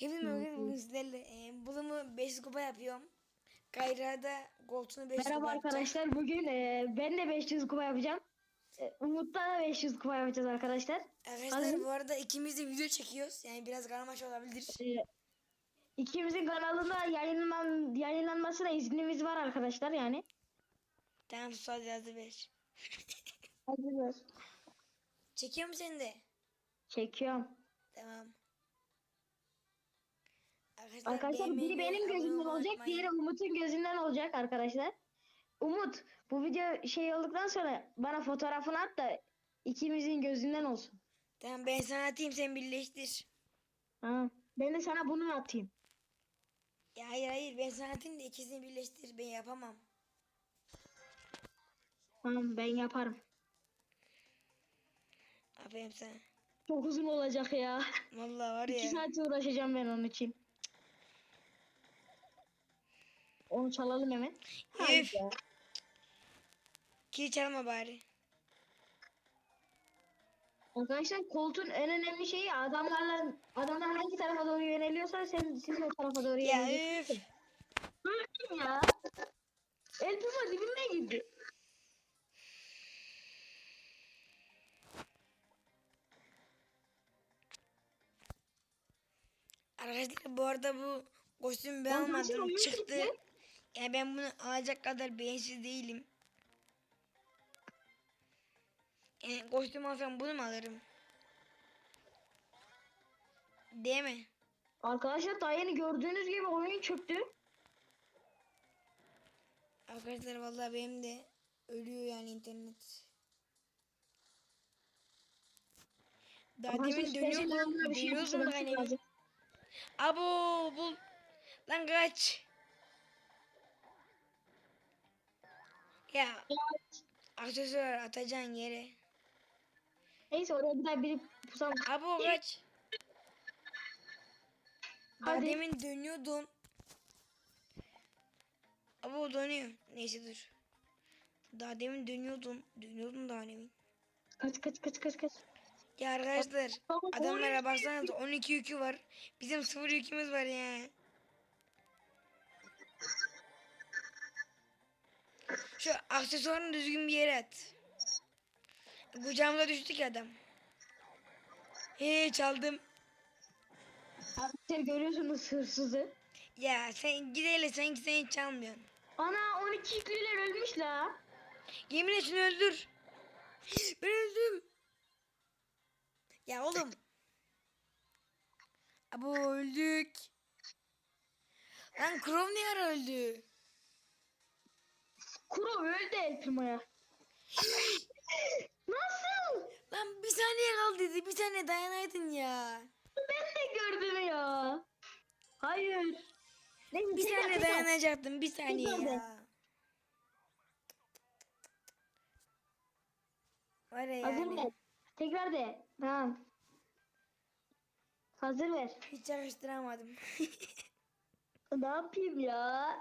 Merhaba bugün sizlerle e, bulumu 500 kupa yapıyorum. Kayra da Gold'unu 500 Merhaba kupa yapacak. arkadaşlar. Bugün e, ben de 500 kupa yapacağım. E, Umut'ta da 500 kupa yapacağız arkadaşlar. Arkadaşlar Hazır. bu arada ikimiz de video çekiyoruz. Yani biraz karmaşa olabilir. E, ikimizin kanalında yayınlan, yayınlanmasına iznimiz var arkadaşlar yani. Tamam sus hadi yazdı ver. Çekiyor mu seni de? Çekiyorum. Tamam. Arkadaşlar, Arkadaşlar beğenmeyi biri benim abone gözümden olacak, diğeri Umut'un gözünden olacak arkadaşlar. Umut bu video şey olduktan sonra bana fotoğrafını at da ikimizin gözünden olsun. Tamam ben sana atayım sen birleştir. Ha. Ben de sana bunu atayım. Ya hayır hayır ben sana atayım da ikisini birleştir. Ben yapamam. Tamam ben yaparım. Aferin sana. Çok uzun olacak ya. Vallahi var 2 ya. saat uğraşacağım ben onun için. Onu çalalım hemen. Üf. Kil çalma bari. Arkadaşlar koltuğun en önemli şeyi adamlarla adamlar hangi tarafa doğru yöneliyorsa sen siz o tarafa doğru Ya yöneliyorsunuz. üf. Öldüm ya. El Primo dibime girdi. Arkadaşlar bu arada bu kostümü ben Arkadaşlar, almadım oyun çıktı. çıktı. Yani ben bunu alacak kadar beğensiz değilim. Yani kostüm alsam bunu mu alırım? Değil mi? Arkadaşlar daha yeni gördüğünüz gibi oyun çöktü. Arkadaşlar vallahi benim de ölüyor yani internet. Daha Arkadaşlar, demin Dönüyordum da yapıştırması hani. Abo bul. Lan kaç. Ya aksesuar atacaksın yere. Neyse oraya bir daha biri pusam. Abo kaç. Daha Hadi. demin dönüyordum. Abo dönüyor. Neyse dur. Daha demin dönüyordum. Dönüyordum daha demin. Kaç kaç kaç kaç kaç. Ya arkadaşlar adamlara baksanız 12 yükü var. Bizim 0 yükümüz var ya. Şu aksesuarını düzgün bir yere at. Kucağımıza düştü ki adam. He çaldım. Arkadaşlar görüyorsunuz hırsızı. Ya sen gideyle sen sen hiç çalmıyorsun. Ana 12 yüklüler ölmüş la. Yemin et şunu öldür. Ben öldüm. Ya oğlum. Abo öldük. Lan Crow ne ara öldü? Kuro öldü El Primo'ya. Nasıl? Lan bir saniye kaldı dedi. Bir saniye dayanaydın ya. Ben de gördüm ya. Hayır. Neyse, Bir tekrar, saniye tekrar. dayanacaktım. Bir saniye Tekrar ya. Var ya Hazır yani. ver. Tekrar de. Tamam. Hazır ver. Hiç yakıştıramadım. Ne yapayım ya?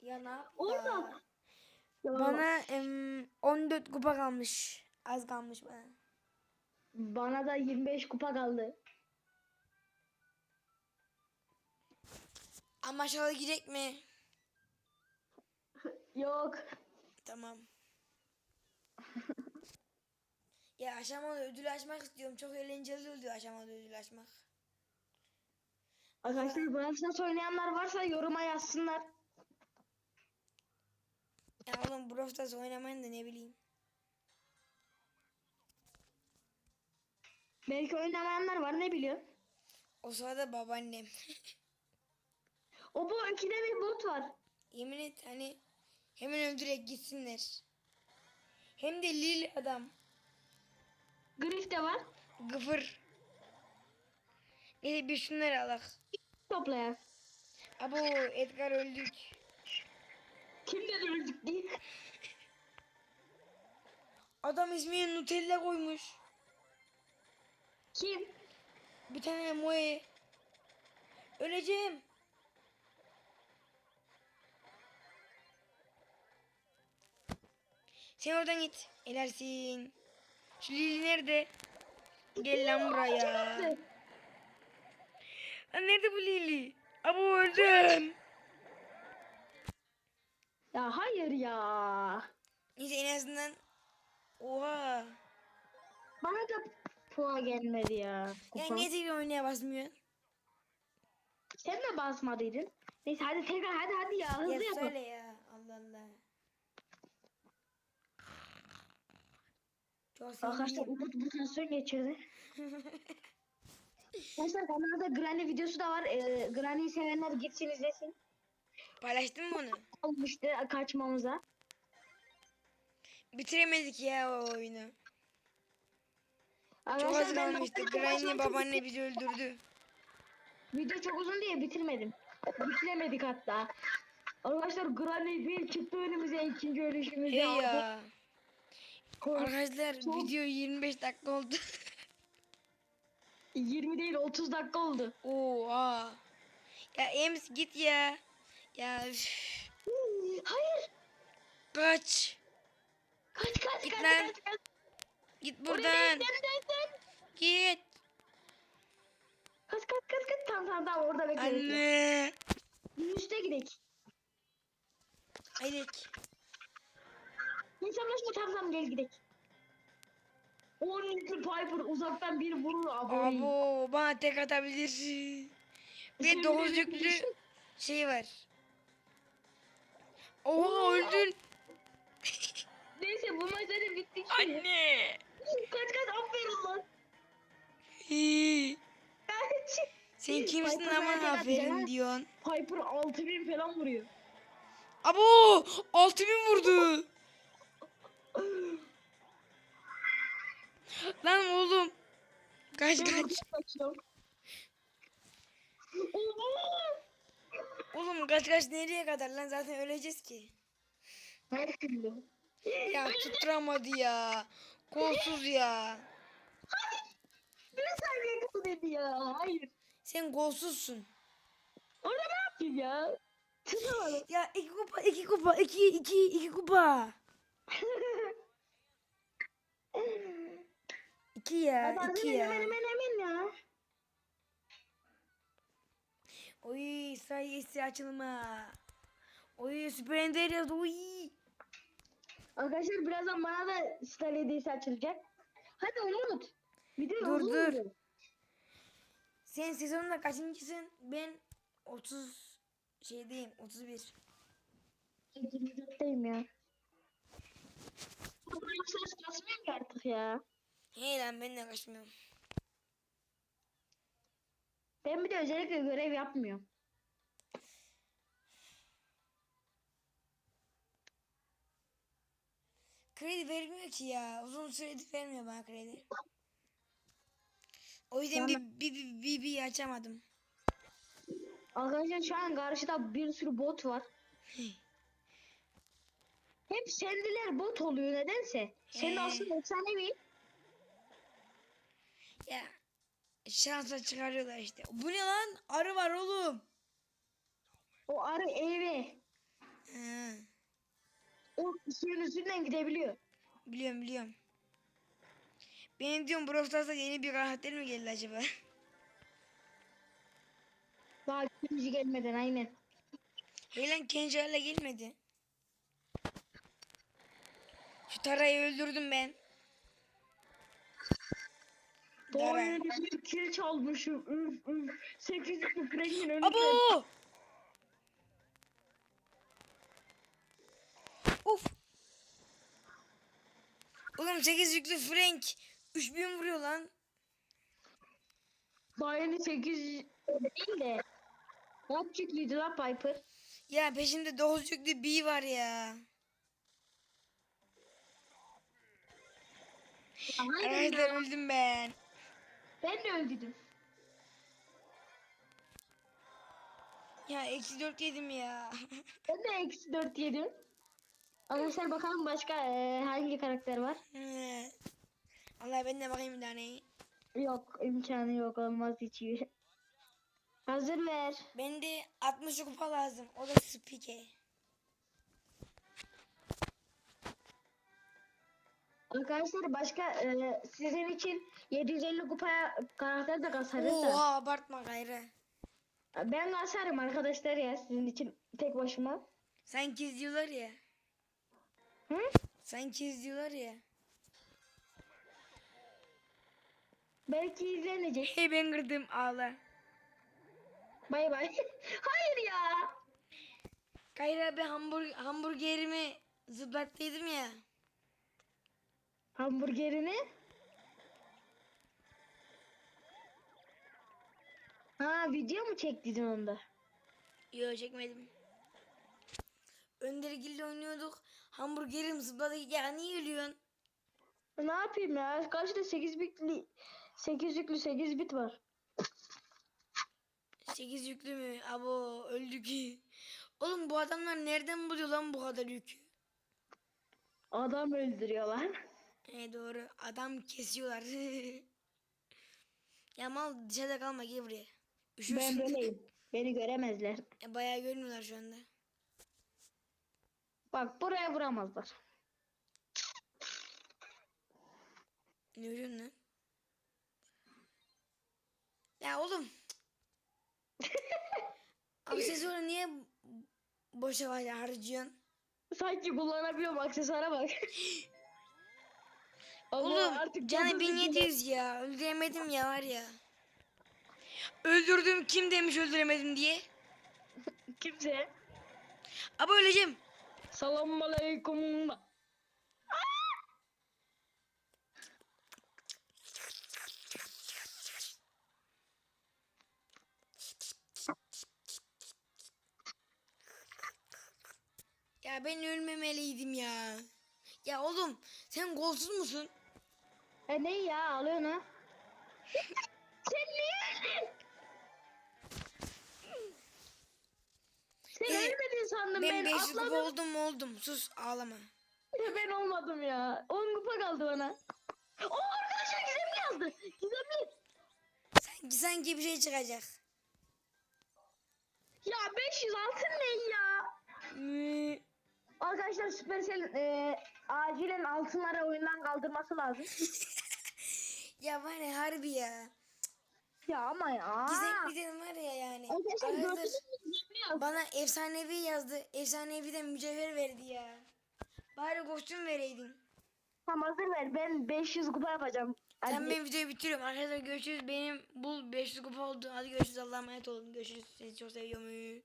ya ne yapayım? Orada. Ya, Bana em, 14 kupa kalmış. Az kalmış bana. Bana da 25 kupa kaldı. Ama aşağıda gidecek mi? Yok. Tamam. ya aşamalı ödül açmak istiyorum. Çok eğlenceli oluyor aşamalı ödül açmak. Arkadaşlar Brawl oynayanlar varsa yoruma yazsınlar. Ya oğlum Brawl Stars oynamayın da ne bileyim. Belki oynamayanlar var ne biliyor. O sırada babaannem. O bu ikide bir bot var. Yemin et hani hemen öldürerek gitsinler. Hem de lil adam. Griff de var. Gıfır. Neyse bir şunları alak. Toplayan. Abo Edgar öldük. Kim dedi öldük diye. Adam ismini Nutella koymuş. Kim? Bir tane Moe. Öleceğim. Sen oradan git. Elersin. Şu Lili nerede? Gel lan buraya. Nerede bu Lili? Abo öldüm. Ya hayır ya. Neyse en azından. Oha. Bana da puan gelmedi ya. Ya Kupa. niye tekrar oynaya basmıyorsun? Sen de basmadıydın. Neyse hadi tekrar hadi hadi ya hızlı Ya yapalım. söyle ya. Allah Allah. Arkadaşlar. Umut mutasyon geçirdi. Arkadaşlar kanalda Granny videosu da var. Ee, Granny'yi sevenler gitsin izlesin. Paylaştın mı onu? Olmuştu kaçmamıza. Bitiremedik ya o oyunu. Çok Arkadaşlar az ben kalmıştı. Granny babaanne bizi öldürdü. Video çok uzun diye bitirmedim. Bitiremedik hatta. Arkadaşlar Granny bir çıktı önümüze ikinci ölüşümüzde. Hey ya. Arkadaşlar Çok- video 25 dakika oldu. 20 değil 30 dakika oldu. Oha. Ya Ems git ya. Ya üf. Hayır. kaç. Kaç kaç Git kaç lan. kaç kaç. Git Oraya buradan. dön, dön, dön. Git. Kaç kaç kaç kaç. Tamam tamam tamam orada bekle. Anne. Üste gidelim. Haydi. İnsanlaşma tamam tamam gel gidelim. 10 Piper uzaktan bir vurur abi. Abo bana tek atabilir. Ve dokuz yüklü şey var. Oha öldün. Neyse bu maç zaten bitti şimdi. Anne. Kaç kaç aferin lan. Sen kimsin Piper ama nereden aferin atacaksın? diyorsun. Piper 6000 falan vuruyor. Abo 6000 vurdu. Lan oğlum. Kaç kaç. Oha! Oğlum kaç kaç nereye kadar lan zaten öleceğiz ki. Her türlü. Ya tutturamadı ya. Kolsuz ya. Bir saniye kaldı dedi ya. Hayır. Sen golsuzsun. Orada ne yapayım ya? Tutamadım. Ya iki kupa iki kupa iki iki iki kupa. İki ya Hadi iki ya. hemen hemen hemen Oy sayısı açılma. Oy süper ender yazdı. Oy. Arkadaşlar birazdan bana da star hediyesi açılacak. Hadi Umut. Video Dur, dur. Sen sezonda kaçıncısın? Ben 30 şeydeyim 31. 24'teyim ya. Ses kasmıyor ki artık ya. Hey lan ben de kaçmıyorum. Ben bir de özellikle görev yapmıyorum. Kredi vermiyor ki ya. Uzun süredir vermiyor bana kredi. O yüzden Bana- bir, bir, bir, bir, açamadım. Arkadaşlar şu an karşıda bir sürü bot var. Hep sendiler bot oluyor nedense. Sen He. aslında efsanevi. Ya şansa çıkarıyorlar işte. Bu ne lan? Arı var oğlum. O arı eve. Ha, O suyun üstünden gidebiliyor. biliyorum biliyorum. Benim diyorum Brawl yeni bir karakter mi geldi acaba? Daha ikinci gelmeden aynen. Kenji hala gelmedi. Şu Tara'yı öldürdüm ben. Yeni bir kill çalmışım. Üf üf. Sekizlikli Frank'in önüne. Abo! Uf! Oğlum 8 yüklü Frank 3000 vuruyor lan. Yeni sekiz değil de. Kaç yüklüydü lan Piper? Ya peşimde 9 yüklü B var ya. Arkadaşlar öldüm ben. Ben de öldürdüm. Ya eksi 4 yedim ya. Ben de eksi dört yedim. Arkadaşlar bakalım başka eee, hangi karakter var? Allah ben de bakayım bir tane. Yok imkanı yok olmaz hiç. Hazır ver. Bende 60 kupa lazım. O da spike. Arkadaşlar başka eee, sizin için 750 kupaya karakter de kasarız da. Oha abartma gayrı. Ben kasarım arkadaşlar ya sizin için tek başıma. Sen diyorlar ya. Hı? Sen diyorlar ya. Belki izlenecek. Hey ben kırdım ağla. Bay bay. Hayır ya. Kayra ben hamburg hamburgerimi zıplattıydım ya. Hamburgerini. Ha video mu çektiydin onda? Yok çekmedim. Öndergil'le oynuyorduk. Hamburgerim zıpladı. Ya niye ölüyorsun? Ne yapayım ya? Kaçta 8 bitli 8 yüklü 8 bit var. 8 yüklü mü? Abo öldük. Oğlum bu adamlar nereden buluyor lan bu kadar yükü? Adam öldürüyorlar. E doğru. Adam kesiyorlar. ya mal dışarıda kalma gel buraya. Ben Üşürsün. böyleyim. Beni göremezler. Ya, bayağı görmüyorlar şu anda. Bak buraya vuramazlar. Ne ölüyorsun lan? Ya oğlum. Sonra niye boşa var harcıyorsun? Sanki kullanabiliyorum aksesuara bak. Allah, Oğlum artık canı canım 1700 ya. Öldüremedim ya var ya. Öldürdüm kim demiş öldüremedim diye. Kimse. Abi öleceğim. Selamun aleyküm. Ya ben ölmemeliydim ya. Ya oğlum sen golsuz musun? E ne ya alıyorsun ha? Sen niye? Sen Ya, ölmedin sandım Ben ben, 500 kupa atladım. oldum mu oldum. Sus ağlama. Ya ben olmadım ya. 10 kupa kaldı bana. O arkadaşlar gizemli yazdı. Gizemli. Sanki sanki bir şey çıkacak. Ya 500 altın ne ya? Hmm, Arkadaşlar Supercell e, acilen altınları oyundan kaldırması lazım. Ya var ya harbi ya. ya ama ya. Gizemli'den var ya yani. Arkadaşlar Aradır. yazdı. Bana efsanevi yazdı. Efsaneviden mücevher verdi ya. Bari kostüm vereydin. Tamam hazır ver. Ben 500 kupa yapacağım. Hadi. Sen ben videoyu bitiriyorum. Arkadaşlar görüşürüz. Benim bu 500 kupa oldu. Hadi görüşürüz. Allah'a emanet olun. Görüşürüz. Sizi çok seviyorum.